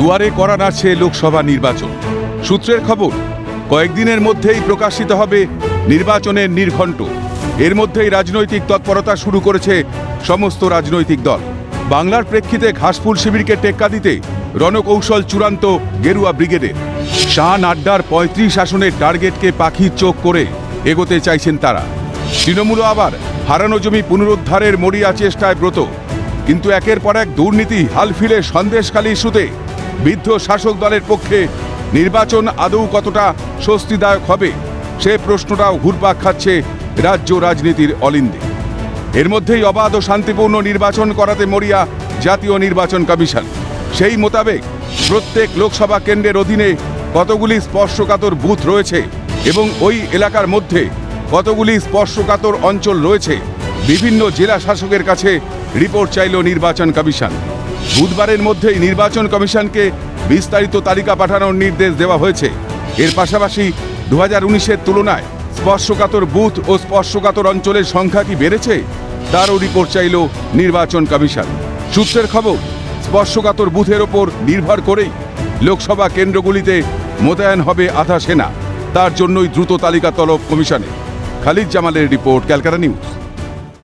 দুয়ারে করা নাড়ছে লোকসভা নির্বাচন। সূত্রের খবর, কয়েকদিনের মধ্যেই প্রকাশিত হবে নির্বাচনের নির্ঘণ্ট। এর মধ্যেই রাজনৈতিক তৎপরতা শুরু করেছে সমস্ত রাজনৈতিক দল। বাংলার প্রেক্ষিতে ঘাসফুল শিবিরকে টেক্কা দিতে রণকৌশল চূড়ান্ত গেরুয়া ব্রিগেডের। শাহ নাড্ডার পঁয়ত্রিশ আসনের টার্গেটকে পাখির চোখ করে এগোতে চাইছেন তারা। তৃণমূল আবার হারানো জমি পুনরুদ্ধারের মরিয়া চেষ্টায় ব্রত। কিন্তু একের পর এক দুর্নীতি হালফিলে সন্দেশখালী ইস্যুতে বৃদ্ধ শাসক দলের পক্ষে নির্বাচন আদৌ কতটা স্বস্তিদায়ক হবে, সে প্রশ্নটাও ঘুরপাক খাচ্ছে রাজ্য রাজনীতির অলিন্দে। এর মধ্যেই অবাধ ও শান্তিপূর্ণ নির্বাচন করাতে মরিয়া জাতীয় নির্বাচন কমিশন। সেই মোতাবেক প্রত্যেক লোকসভা কেন্দ্রের অধীনে কতগুলি স্পর্শকাতর বুথ রয়েছে এবং ওই এলাকার মধ্যে কতগুলি স্পর্শকাতর অঞ্চল রয়েছে, বিভিন্ন জেলা শাসকের কাছে রিপোর্ট চাইল নির্বাচন কমিশন। বুধবারের মধ্যেই নির্বাচন কমিশনকে বিস্তারিত তালিকা পাঠানোর নির্দেশ দেওয়া হয়েছে। এর পাশাপাশি দু হাজার তুলনায় স্পর্শকাতর বুথ ও স্পর্শকাতর অঞ্চলের সংখ্যা কি বেড়েছে, তারও রিপোর্ট চাইল নির্বাচন কমিশন। সূত্রের খবর, স্পর্শকাতর বুথের ওপর নির্ভর করেই লোকসভা কেন্দ্রগুলিতে মোতায়েন হবে আধা সেনা। তার জন্যই দ্রুত তালিকা তলব কমিশনে। খালিদ জামালের রিপোর্ট, ক্যালকাটা নিউজ।